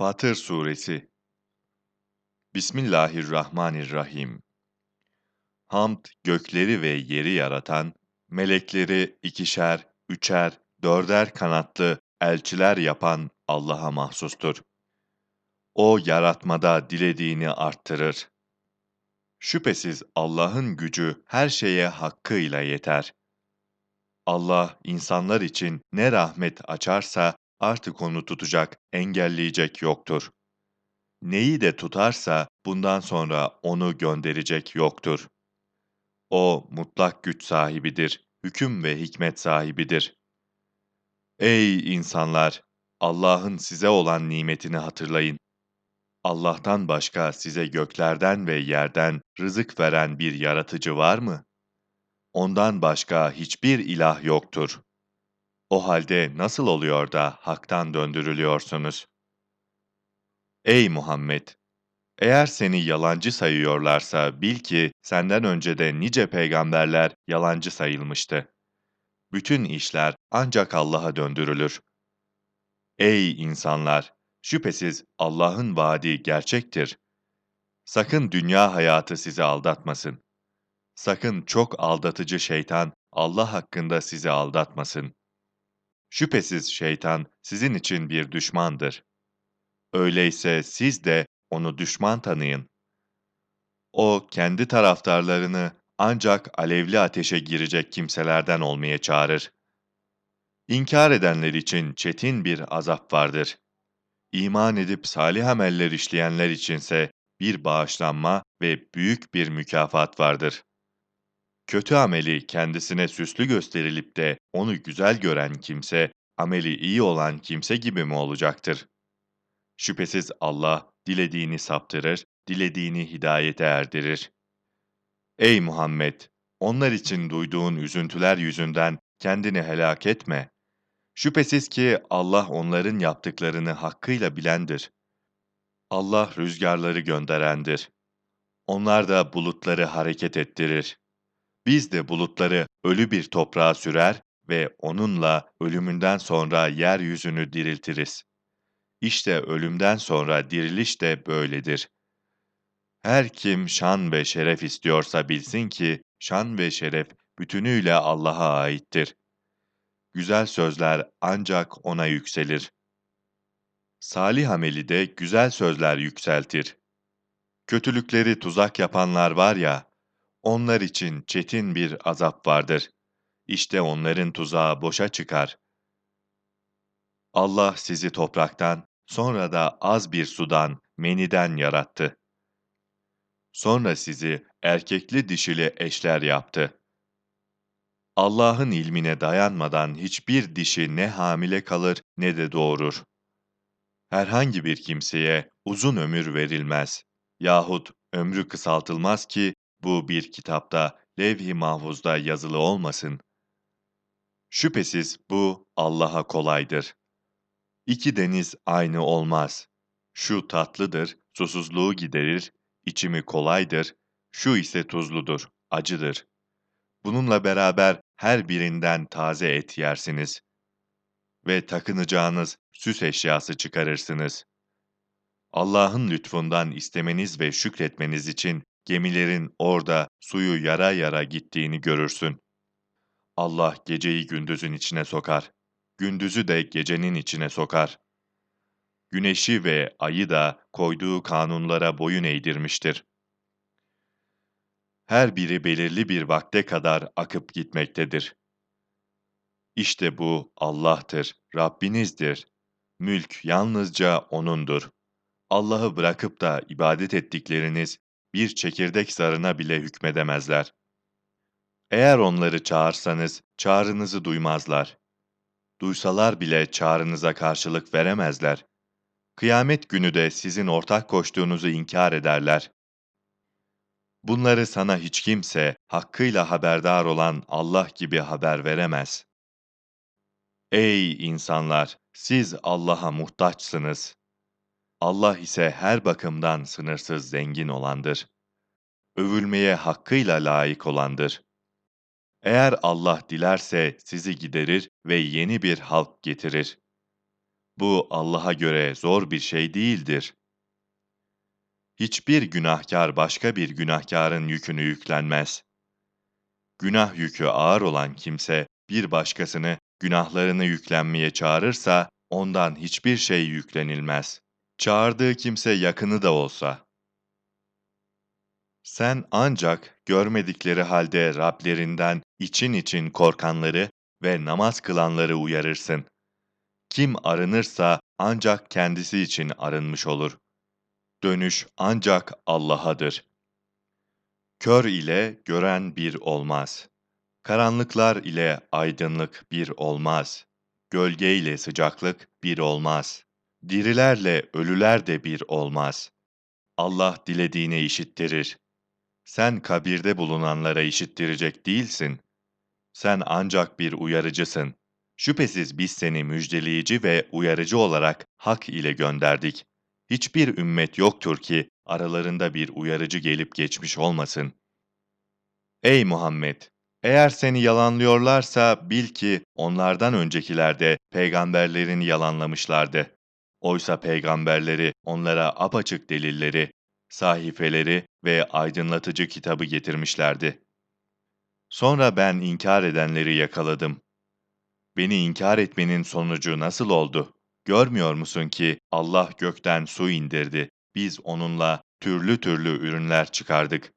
Fatır Suresi Bismillahirrahmanirrahim Hamd, gökleri ve yeri yaratan, melekleri ikişer, üçer, dörder kanatlı elçiler yapan Allah'a mahsustur. O yaratmada dilediğini arttırır. Şüphesiz Allah'ın gücü her şeye hakkıyla yeter. Allah insanlar için ne rahmet açarsa artık onu tutacak, engelleyecek yoktur. Neyi de tutarsa bundan sonra onu gönderecek yoktur. O mutlak güç sahibidir, hüküm ve hikmet sahibidir. Ey insanlar! Allah'ın size olan nimetini hatırlayın. Allah'tan başka size göklerden ve yerden rızık veren bir yaratıcı var mı? Ondan başka hiçbir ilah yoktur. O halde nasıl oluyor da haktan döndürülüyorsunuz? Ey Muhammed! Eğer seni yalancı sayıyorlarsa bil ki senden önce de nice peygamberler yalancı sayılmıştı. Bütün işler ancak Allah'a döndürülür. Ey insanlar! Şüphesiz Allah'ın vaadi gerçektir. Sakın dünya hayatı sizi aldatmasın. Sakın çok aldatıcı şeytan Allah hakkında sizi aldatmasın. Şüphesiz şeytan sizin için bir düşmandır. Öyleyse siz de onu düşman tanıyın. O kendi taraftarlarını ancak alevli ateşe girecek kimselerden olmaya çağırır. İnkar edenler için çetin bir azap vardır. İman edip salih ameller işleyenler içinse bir bağışlanma ve büyük bir mükafat vardır. Kötü ameli kendisine süslü gösterilip de onu güzel gören kimse, ameli iyi olan kimse gibi mi olacaktır? Şüphesiz Allah dilediğini saptırır, dilediğini hidayete erdirir. Ey Muhammed! Onlar için duyduğun üzüntüler yüzünden kendini helak etme. Şüphesiz ki Allah onların yaptıklarını hakkıyla bilendir. Allah rüzgarları gönderendir. Onlar da bulutları hareket ettirir. Biz de bulutları ölü bir toprağa sürer ve onunla ölümünden sonra yeryüzünü diriltiriz. İşte ölümden sonra diriliş de böyledir. Her kim şan ve şeref istiyorsa bilsin ki şan ve şeref bütünüyle Allah'a aittir. Güzel sözler ancak ona yükselir. Salih ameli de güzel sözler yükseltir. Kötülükleri tuzak yapanlar var ya, onlar için çetin bir azap vardır. İşte onların tuzağı boşa çıkar. Allah sizi topraktan, sonra da az bir sudan, meniden yarattı. Sonra sizi erkekli dişili eşler yaptı. Allah'ın ilmine dayanmadan hiçbir dişi ne hamile kalır ne de doğurur. Herhangi bir kimseye uzun ömür verilmez yahut ömrü kısaltılmaz ki bu bir kitapta, levh-i mahfuzda yazılı olmasın. Şüphesiz bu Allah'a kolaydır. İki deniz aynı olmaz. Şu tatlıdır, susuzluğu giderir, içimi kolaydır, şu ise tuzludur, acıdır. Bununla beraber her birinden taze et yersiniz. Ve takınacağınız süs eşyası çıkarırsınız. Allah'ın lütfundan istemeniz ve şükretmeniz için gemilerin orada suyu yara yara gittiğini görürsün. Allah geceyi gündüzün içine sokar, gündüzü de gecenin içine sokar. Güneşi ve ayı da koyduğu kanunlara boyun eğdirmiştir. Her biri belirli bir vakte kadar akıp gitmektedir. İşte bu Allah'tır, Rabbinizdir. Mülk yalnızca O'nundur. Allah'ı bırakıp da ibadet ettikleriniz bir çekirdek zarına bile hükmedemezler. Eğer onları çağırsanız, çağrınızı duymazlar. Duysalar bile çağrınıza karşılık veremezler. Kıyamet günü de sizin ortak koştuğunuzu inkar ederler. Bunları sana hiç kimse, hakkıyla haberdar olan Allah gibi haber veremez. Ey insanlar! Siz Allah'a muhtaçsınız. Allah ise her bakımdan sınırsız zengin olandır. Övülmeye hakkıyla layık olandır. Eğer Allah dilerse sizi giderir ve yeni bir halk getirir. Bu Allah'a göre zor bir şey değildir. Hiçbir günahkar başka bir günahkarın yükünü yüklenmez. Günah yükü ağır olan kimse bir başkasını günahlarını yüklenmeye çağırırsa ondan hiçbir şey yüklenilmez. Çağırdığı kimse yakını da olsa. Sen ancak görmedikleri halde Rablerinden için için korkanları ve namaz kılanları uyarırsın. Kim arınırsa ancak kendisi için arınmış olur. Dönüş ancak Allah'adır. Kör ile gören bir olmaz. Karanlıklar ile aydınlık bir olmaz. Gölge ile sıcaklık bir olmaz. Dirilerle ölüler de bir olmaz. Allah dilediğine işittirir. Sen kabirde bulunanlara işittirecek değilsin. Sen ancak bir uyarıcısın. Şüphesiz biz seni müjdeleyici ve uyarıcı olarak hak ile gönderdik. Hiçbir ümmet yoktur ki aralarında bir uyarıcı gelip geçmiş olmasın. Ey Muhammed! Eğer seni yalanlıyorlarsa bil ki onlardan öncekiler de peygamberlerini yalanlamışlardı. Oysa peygamberleri onlara apaçık delilleri, sahifeleri ve aydınlatıcı kitabı getirmişlerdi. Sonra ben inkar edenleri yakaladım. Beni inkar etmenin sonucu nasıl oldu? Görmüyor musun ki Allah gökten su indirdi. Biz onunla türlü türlü ürünler çıkardık.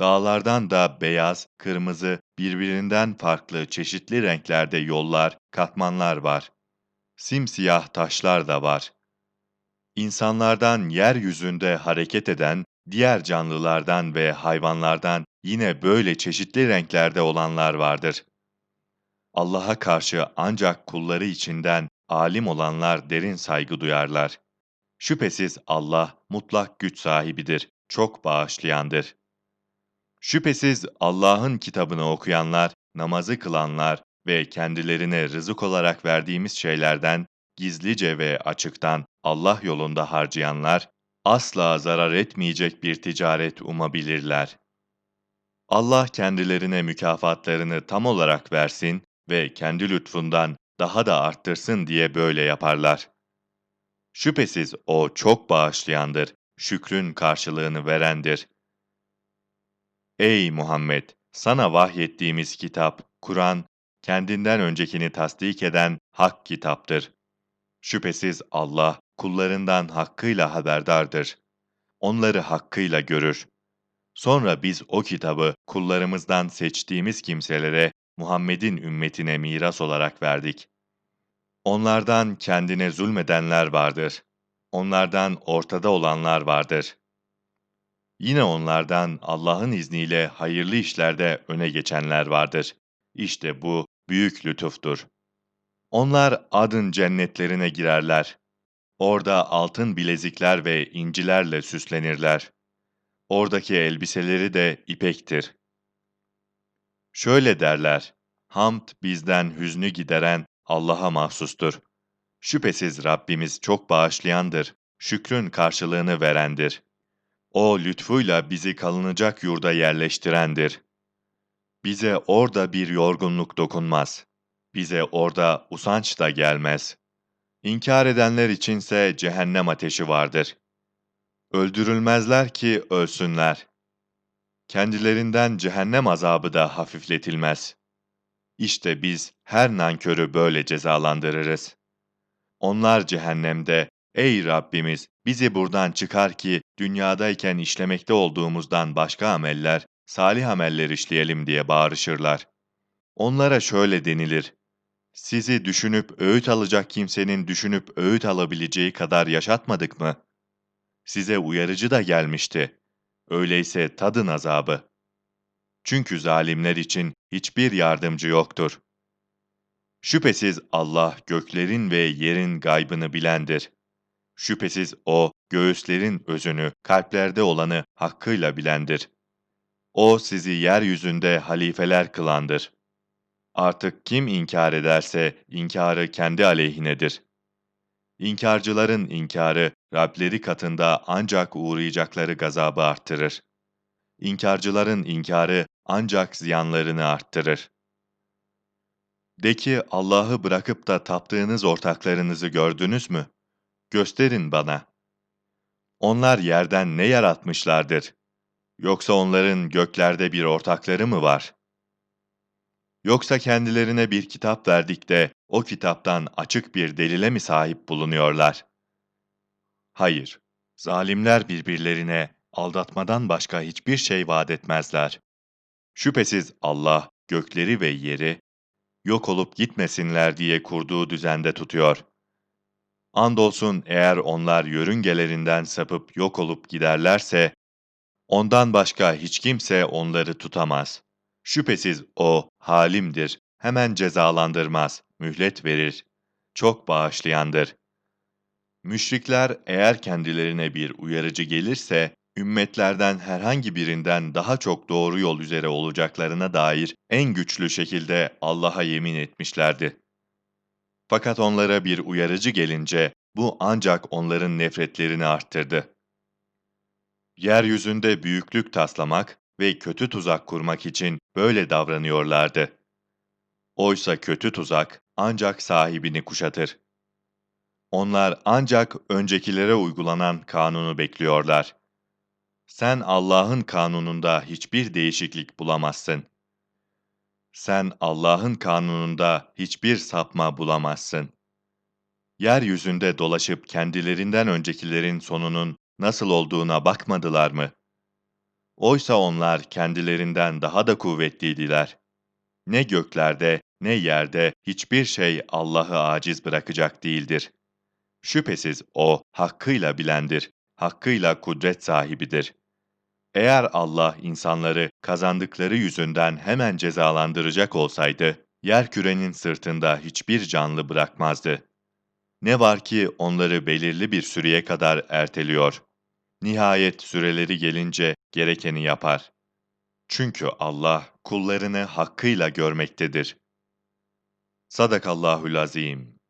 Dağlardan da beyaz, kırmızı, birbirinden farklı çeşitli renklerde yollar, katmanlar var. Simsiyah taşlar da var. İnsanlardan yeryüzünde hareket eden, diğer canlılardan ve hayvanlardan yine böyle çeşitli renklerde olanlar vardır. Allah'a karşı ancak kulları içinden alim olanlar derin saygı duyarlar. Şüphesiz Allah mutlak güç sahibidir, çok bağışlayandır. Şüphesiz Allah'ın kitabını okuyanlar, namazı kılanlar ve kendilerine rızık olarak verdiğimiz şeylerden gizlice ve açıktan Allah yolunda harcayanlar, asla zarar etmeyecek bir ticaret umabilirler. Allah kendilerine mükafatlarını tam olarak versin ve kendi lütfundan daha da arttırsın diye böyle yaparlar. Şüphesiz O çok bağışlayandır, şükrün karşılığını verendir. Ey Muhammed! Sana vahyettiğimiz kitap, Kur'an, kendinden öncekini tasdik eden hak kitaptır. Şüphesiz Allah, kullarından hakkıyla haberdardır. Onları hakkıyla görür. Sonra biz o kitabı kullarımızdan seçtiğimiz kimselere, Muhammed'in ümmetine miras olarak verdik. Onlardan kendine zulmedenler vardır. Onlardan ortada olanlar vardır. Yine onlardan Allah'ın izniyle hayırlı işlerde öne geçenler vardır. İşte bu büyük lütuftur. Onlar adın cennetlerine girerler. Orada altın bilezikler ve incilerle süslenirler. Oradaki elbiseleri de ipektir. Şöyle derler, Hamd bizden hüznü gideren Allah'a mahsustur. Şüphesiz Rabbimiz çok bağışlayandır, şükrün karşılığını verendir. O lütfuyla bizi kalınacak yurda yerleştirendir. Bize orada bir yorgunluk dokunmaz. Bize orada usanç da gelmez. İnkar edenler içinse cehennem ateşi vardır. Öldürülmezler ki ölsünler. Kendilerinden cehennem azabı da hafifletilmez. İşte biz her nankörü böyle cezalandırırız. Onlar cehennemde, ey Rabbimiz bizi buradan çıkar ki dünyadayken işlemekte olduğumuzdan başka ameller, salih ameller işleyelim diye bağırışırlar. Onlara şöyle denilir. Sizi düşünüp öğüt alacak kimsenin düşünüp öğüt alabileceği kadar yaşatmadık mı? Size uyarıcı da gelmişti. Öyleyse tadın azabı. Çünkü zalimler için hiçbir yardımcı yoktur. Şüphesiz Allah göklerin ve yerin gaybını bilendir. Şüphesiz O, göğüslerin özünü, kalplerde olanı hakkıyla bilendir. O sizi yeryüzünde halifeler kılandır. Artık kim inkar ederse inkarı kendi aleyhinedir. İnkarcıların inkarı Rableri katında ancak uğrayacakları gazabı arttırır. İnkarcıların inkarı ancak ziyanlarını arttırır. De ki Allah'ı bırakıp da taptığınız ortaklarınızı gördünüz mü? Gösterin bana. Onlar yerden ne yaratmışlardır? Yoksa onların göklerde bir ortakları mı var? Yoksa kendilerine bir kitap verdik de o kitaptan açık bir delile mi sahip bulunuyorlar? Hayır, zalimler birbirlerine aldatmadan başka hiçbir şey vaat etmezler. Şüphesiz Allah gökleri ve yeri yok olup gitmesinler diye kurduğu düzende tutuyor. Andolsun eğer onlar yörüngelerinden sapıp yok olup giderlerse, ondan başka hiç kimse onları tutamaz. Şüphesiz O halimdir, hemen cezalandırmaz, mühlet verir, çok bağışlayandır. Müşrikler eğer kendilerine bir uyarıcı gelirse, ümmetlerden herhangi birinden daha çok doğru yol üzere olacaklarına dair en güçlü şekilde Allah'a yemin etmişlerdi. Fakat onlara bir uyarıcı gelince, bu ancak onların nefretlerini arttırdı. Yeryüzünde büyüklük taslamak ve kötü tuzak kurmak için böyle davranıyorlardı. Oysa kötü tuzak ancak sahibini kuşatır. Onlar ancak öncekilere uygulanan kanunu bekliyorlar. Sen Allah'ın kanununda hiçbir değişiklik bulamazsın. Sen Allah'ın kanununda hiçbir sapma bulamazsın. Yeryüzünde dolaşıp kendilerinden öncekilerin sonunun nasıl olduğuna bakmadılar mı? Oysa onlar kendilerinden daha da kuvvetliydiler. Ne göklerde ne yerde hiçbir şey Allah'ı aciz bırakacak değildir. Şüphesiz O hakkıyla bilendir, hakkıyla kudret sahibidir. Eğer Allah insanları kazandıkları yüzünden hemen cezalandıracak olsaydı, yer kürenin sırtında hiçbir canlı bırakmazdı. Ne var ki onları belirli bir süreye kadar erteliyor. Nihayet süreleri gelince gerekeni yapar. Çünkü Allah kullarını hakkıyla görmektedir. Sadakallahül azim.